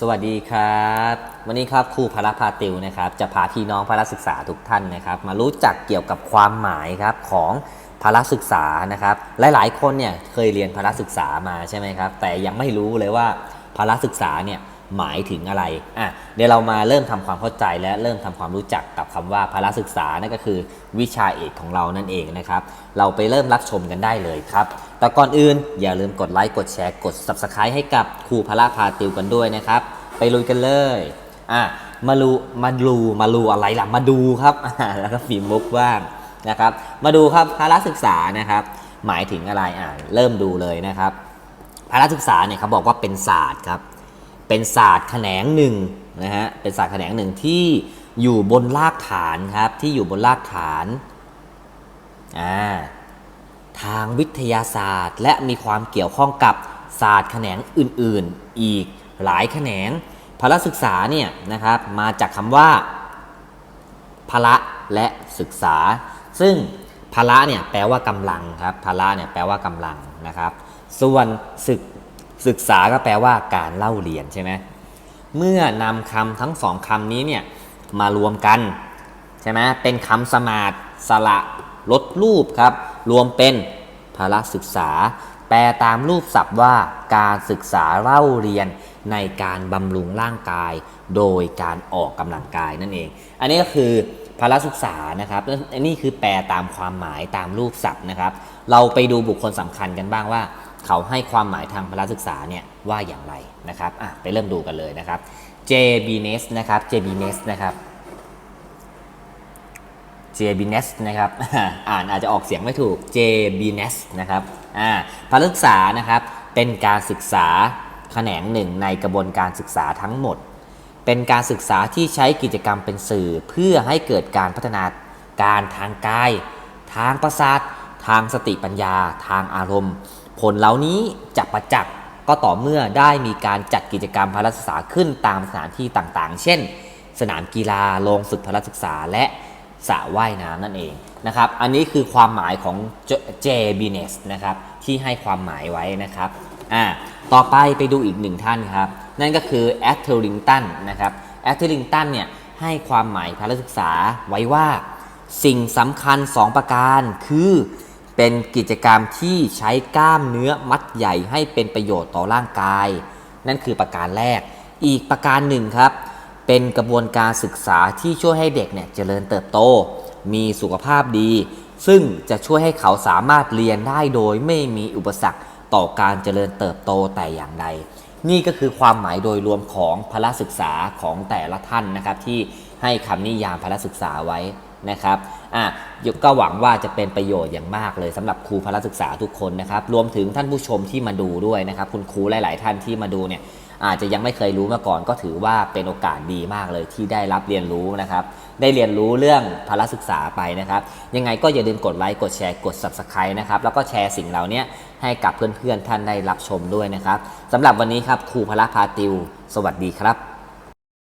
สวัสดีครับ วันนี้ครับครูพละพาติวนะครับ จะพาพี่น้องพละศึกษาทุกท่านนะครับ มารู้จักเกี่ยวกับความหมายครับของพละศึกษานะครับหลาย ๆ คนเนี่ยเคยเรียนพละศึกษามาใช่ไหมครับ แต่ยังไม่รู้เลยว่าพละศึกษาเนี่ยหมายถึงอะไรอะเดี๋ยวเรามาเริ่มทำความเข้าใจและเริ่มทำความรู้จักกับคำว่าพละศึกษานั่นก็คือวิชาเอกของเรานั่นเองนะครับ เราไปเริ่มรับชมกันได้เลยครับ แต่ก่อนอื่นอย่าลืมกดไลค์กดแชร์กด Subscribe ให้กับครูพละพาติวกันด้วยนะครับ ไปลุยกันเลยอะมาลูมาลูมาลูอะไรล่ะมาดูครับแล้วก็ฝีมุกว่างนะครับ มาดูครับพละศึกษานะครับ หมายถึงอะไรอ่าเริ่มดูเลยนะครับพละศึกษาเนี่ยเขาบอกว่าเป็นศาสตร์ครับ เป็นศาสตร์แขนงหนึ่งนะฮะเป็นศาสตร์แขนงหนึ่งที่อยู่บนรากฐานครับที่อยู่บนรากฐานอ่า ทางวิทยาศาสตร์ และมีความเกี่ยวข้องกับศาสตร์แขนงอื่นๆ อีกหลายแขนงพละศึกษาเนี่ยนะครับมาจากคำว่าพละและศึกษา ซึ่งพละเนี่ยแปลว่ากำลังครับพละเนี่ยแปลว่ากำลังนะครับ ส่วนศึกศึกษาก็แปลว่าการเล่าเรียนใช่ไหมเมื่อนำคำทั้งสองคำนี้เนี่ยมารวมกันใช่ไหมเป็นคำสมาดสระลดรูปครับ รวมเป็น พละศึกษา แปลตามรูปศัพท์ว่าการศึกษาเล่าเรียนในการบำรุงร่างกาย โดยการออกกำลังกายนั่นเอง อันนี้ก็คือพละศึกษานะครับและอันนี้คือแปลตามความหมายตามรูปศัพท์นะครับ เราไปดูบุคคลสำคัญกันบ้างว่า เขาให้ความหมายทางพละศึกษาเนี่ยว่าอย่างไรนะครับอะไปเริ่มดูกันเลยนะครับ J B n e s นะครับ J B n e s นะครับ j b n e s นะครับ อ่านอาจจะออกเสียงไม่ถูก j b n e s นะครับอ่าพละศึกษานะครับ เป็นการศึกษาแขนงหนึ่งในกระบวนการศึกษาทั้งหมด เป็นการศึกษาที่ใช้กิจกรรมเป็นสื่อ เพื่อให้เกิดการพัฒนาการทางกาย ทางประสาท ทางสติปัญญา ทางอารมณ์ ผลเหล่านี้จะประจักษ์ก็ต่อเมื่อได้มีการจัดกิจกรรมพละศึกษาขึ้นตามสถานที่ต่างๆ เช่น สนามกีฬา โรงฝึกพละศึกษา และ สระว่ายน้ำนั่นเองนะครับ อันนี้คือความหมายของ J b i n e s นะครับที่ให้ความหมายไว้นะครับอ่าต่อไปไปดูอีกหนึ่งท่านครับ นั่นก็คือ a t h e r i n g t o n นนะครับ a t h e r i n g t o n เนี่ยให้ความหมายพละศึกษาไว้ว่า สิ่งสำคัญ 2 ประการคือเป็นกิจกรรมที่ใช้กล้ามเนื้อมัดใหญ่ให้เป็นประโยชน์ต่อร่างกาย นั่นคือประการแรก อีกประการหนึ่งครับ เป็นกระบวนการศึกษาที่ช่วยให้เด็กเนี่ยเจริญเติบโต มีสุขภาพดี ซึ่งจะช่วยให้เขาสามารถเรียนได้โดยไม่มีอุปสรรคต่อการเจริญเติบโตแต่อย่างใด นี่ก็คือความหมายโดยรวมของพละศึกษาของแต่ละท่านนะครับที่ให้คำนิยามพละศึกษาไว้ นะครับอะก็หวังว่าจะเป็นประโยชน์อย่างมากเลยสำหรับครูพละศึกษาทุกคนนะครับรวมถึงท่านผู้ชมที่มาดูด้วยนะครับ คุณครูหลาย ๆ ท่านที่มาดูเนี่ยอาจจะยังไม่เคยรู้มาก่อน ก็ถือว่าเป็นโอกาสดีมากเลยที่ได้รับเรียนรู้นะครับ ได้เรียนรู้เรื่องพละศึกษาไปนะครับ ยังไงก็อย่าลืมกดไลค์กดแชร์กด Subscribe นะครับแล้วก็แชร์สิ่งเหล่านี้ให้กับเพื่อน ๆ ท่านได้รับชมด้วยนะครับสำหรับวันนี้ครับครูพละพาติว สวัสดีครับ